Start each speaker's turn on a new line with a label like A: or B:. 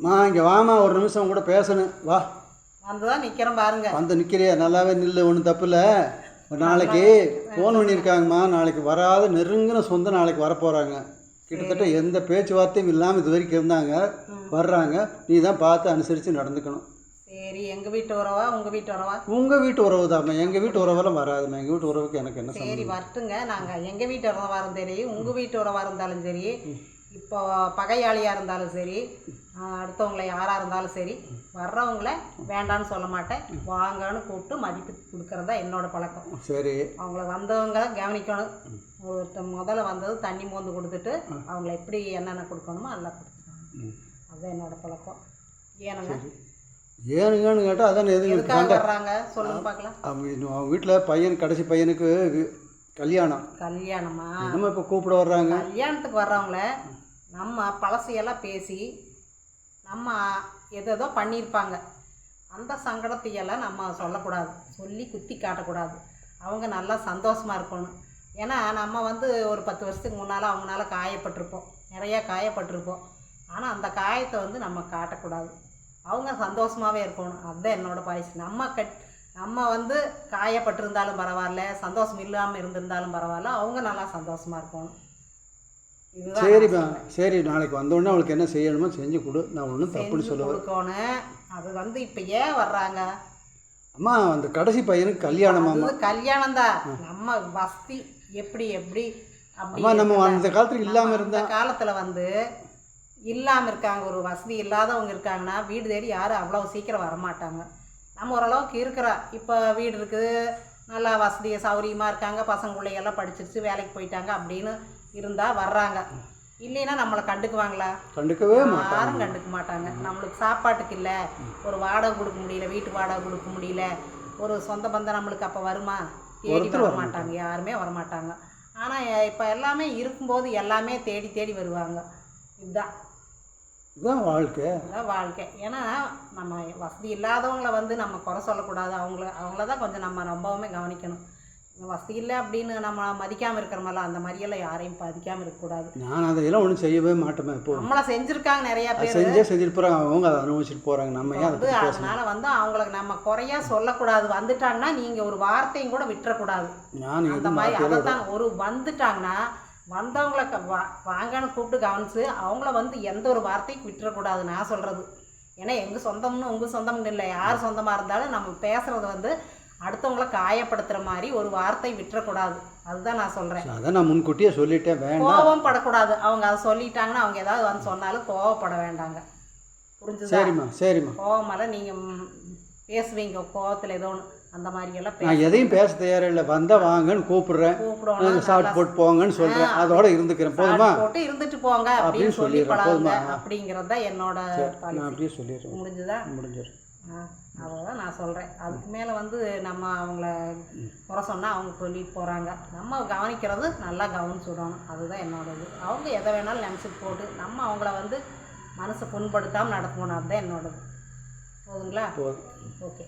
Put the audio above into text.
A: மா இங்கே வாமா ஒரு நிமிஷம் கூட பேசணும். வா.
B: வந்து தான் நிற்கிறேன் பாருங்க.
A: வந்து நிற்கிறியா நல்லாவே நில்லு ஒன்றும் தப்பு இல்லை. நாளைக்கு ஃபோன் பண்ணியிருக்காங்கம்மா. நாளைக்கு வராத நெருங்கின சொந்தம் நாளைக்கு வரப்போகிறாங்க கிட்டத்தட்ட எந்த பேச்சுவார்த்தையும் இல்லாமல் இது வரைக்கும் இருந்தாங்க. வர்றாங்க. நீ தான் பார்த்து அனுசரித்து நடந்துக்கணும்.
B: சரி எங்கள் வீட்டு உறவா உங்கள் வீட்டு உறவா?
A: உங்கள் வீட்டு உறவு தாம்மா எங்கள் வீட்டு உறவெல்லாம் வராதும்மா எங்கள் வீட்டு உறவுக்கு எனக்கு என்ன
B: சரி வரட்டுங்க. நாங்கள் எங்கள் வீட்டு உறவா இருந்தாலும் சரி உங்கள் வீட்டு உறவா இருந்தாலும் சரி இப்போ பகையாளியாக இருந்தாலும் சரி அடுத்தவங்கள யாராக இருந்தாலும் சரி வர்றவங்கள வேண்டான்னு சொல்ல மாட்டேன். வாங்கன்னு கூப்பிட்டு மதிப்பு கொடுக்கறது தான் என்னோட பழக்கம்.
A: சரி.
B: அவங்கள வந்தவங்கள கவனிக்கணும். ஒருத்த முதல்ல வந்தது தண்ணி மோந்து கொடுத்துட்டு அவங்கள எப்படி என்னென்ன கொடுக்கணுமோ எல்லாம் கொடுத்துருவாங்க அதுதான் என்னோட பழக்கம். ஏனுங்க?
A: ஏனுங்கன்னு கேட்டால் அதான் எதுவும்
B: வர்றாங்க? சொல்லுங்க பார்க்கலாம்
A: அவங்க வீட்டில் பையன் கடைசி பையனுக்கு கல்யாணம்.
B: கல்யாணமா?
A: என்னம்மா இப்போ கூப்பிட வர்றாங்க?
B: கல்யாணத்துக்கு வர்றவங்கள நம்ம பழசையெல்லாம் பேசி நம்ம எதேதோ பண்ணியிருப்பாங்க. அந்த சங்கடத்தையெல்லாம் நம்ம சொல்லக்கூடாது. சொல்லி குத்தி காட்டக்கூடாது. அவங்க நல்லா சந்தோஷமாக இருக்கணும். ஏன்னா நம்ம வந்து ஒரு பத்து வருஷத்துக்கு முன்னால் அவங்களால காயப்பட்டிருப்போம். நிறையா காயப்பட்டிருப்போம். ஆனால் அந்த காயத்தை வந்து நம்ம காட்டக்கூடாது. அவங்க சந்தோஷமாகவே இருக்கணும். அதுதான் என்னோடய பாய்ச்சி நம்ம கட் நம்ம வந்து காயப்பட்டிருந்தாலும் பரவாயில்ல சந்தோஷம் இல்லாமல் இருந்திருந்தாலும் பரவாயில்ல அவங்க நல்லா சந்தோஷமாக இருக்கணும்.
A: சரிம்மா சரி நாளைக்கு வந்தோடனே அவளுக்கு என்ன செய்யணுமோ செஞ்சு கொடு நான் ஒன்றும் தப்புன்னு சொல்லுவேன்
B: அது வந்து இப்போ ஏன் வர்றாங்க?
A: அம்மா அந்த கடைசி பையனுக்கு கல்யாணமாம்மா
B: அது கல்யாணம் தான் நம்ம வசதி எப்படி எப்படி
A: அம்மா நம்ம. அந்த காலத்துல இல்லாமல் இருந்தா
B: காலத்தில் வந்து இல்லாமல் இருக்காங்க ஒரு வசதி இல்லாதவங்க இருக்காங்கன்னா வீடு தேடி யாரும் அவ்வளோ சீக்கிரம் வரமாட்டாங்க. நம்ம ஓரளவுக்கு இருக்கிறா இப்போ வீடு இருக்குது நல்லா வசதி சௌகரியமாக இருக்காங்க பசங்க பிள்ளைங்கெல்லாம் படிச்சிருச்சு வேலைக்கு போயிட்டாங்க அப்படின்னு இருந்தால் வர்றாங்க. இல்லைன்னா நம்மளை கண்டுக்குவாங்களா?
A: கண்டுக்கவே
B: யாரும் கண்டுக்க மாட்டாங்க. நம்மளுக்கு சாப்பாட்டுக்கு இல்லை. ஒரு வாடகை கொடுக்க முடியல வீட்டு வாடகை கொடுக்க முடியல. ஒரு சொந்த பந்தம் நம்மளுக்கு அப்போ வருமா? தேடி வர மாட்டாங்க. யாருமே வர மாட்டாங்க ஆனால் இப்போ எல்லாமே இருக்கும்போது எல்லாமே தேடி தேடி வருவாங்க. இதுதான்.
A: இதுதான் வாழ்க்கை.
B: இதுதான் வாழ்க்கை. ஏன்னா நம்ம வசதி இல்லாதவங்கள வந்து நம்ம குறை சொல்லக்கூடாது. அவங்கள அவங்கள தான் கொஞ்சம் நம்ம ரொம்பவுமே கவனிக்கணும். வசதி இல்லை அப்படின்னு நம்ம மதிக்காமல் இருக்கிறோமல்ல அந்த மாதிரியெல்லாம் யாரையும் மதிக்காமல் இருக்கக்கூடாது.
A: நான் அதையெல்லாம் ஒன்றும் செய்யவே மாட்டேன் இப்போ.
B: நம்மளை செஞ்சுருக்காங்க நிறையா
A: அது
B: பேர்.
A: செஞ்சே செஞ்சுட்டு போகிறாங்க அவங்க அதை அனுபவிச்சுட்டு போகிறாங்க நம்ம அதை
B: வந்து அதனால வந்து அவங்களுக்கு நம்ம குறையா சொல்லக்கூடாது. வந்துட்டாங்கன்னா நீங்க ஒரு வார்த்தையும் கூட விட்டுறக்கூடாது.
A: நான்
B: அந்த மாதிரி அதைத்தான் ஒரு வந்துட்டாங்கன்னா வந்தவங்கள வாங்கன்னு கூப்பிட்டு கவனிச்சு அவங்கள வந்து எந்த ஒரு வார்த்தையும் விட்டுறக்கூடாது நான் சொல்றது. ஏன்னா எங்க சொந்தம்னு உங்க சொந்தம்னு இல்லை. யார் சொந்தமா இருந்தாலும் நம்ம பேசுறது வந்து அடுத்தவங்கள காயப்படுத்துற மாதிரி ஒரு வார்த்தை விட்டுறக்கூடாது. அதுதான் நான் சொல்றேன்.
A: அதான் நான் முன்கூட்டியே சொல்லிட்டேன். வேண்டாம்.
B: கோபம் படக்கூடாது. அவங்க அதை சொல்லிட்டாங்கன்னா அவங்க ஏதாவது வந்து சொன்னாலும் கோவப்பட வேண்டாங்க. புரிஞ்சுதா?
A: சரிம்மா சரிம்மா.
B: கோவமெல்லாம் நீங்கள் பேசுவீங்க. கோவத்தில் ஏதோ ஒன்று அந்த மாதிரியெல்லாம்
A: நான்
B: பேச
A: எதையும் பேச தயாரில்லை வந்தால் வாங்கன்னு கூப்பிடுறேன்.
B: கூப்பிடுவோம்.
A: ஷார்ட் போட்டு போங்கன்னு சொல்கிறேன் அதோட இருந்துக்கிறேன். போதுமா?
B: போட்டு இருந்துட்டு போங்க அப்படின்னு
A: அப்படின்னு
B: சொல்லி
A: சொல்லிடுறேன். போதுமா?
B: அப்படிங்கிறது தான் என்னோட
A: நான். அப்படியே சொல்லிடுறேன்.
B: முடிஞ்சுதா?
A: முடிஞ்சிடும்
B: அவ்வளோதான் நான் சொல்கிறேன் அதுக்கு மேலே வந்து நம்ம அவங்கள குறை சொன்னால் அவங்க சொல்லிட்டு போகிறாங்க நம்ம கவனிக்கிறது நல்லா கவனிச்சு விடணும். அதுதான் என்னோட இது அவங்க எதை வேணாலும் நினச்சிட்டு போட்டு நம்ம அவங்கள வந்து மனசை புண்படுத்தாமல் நடத்தணும் அதுதான் என்னோடது. போதுங்களா? ஓகே.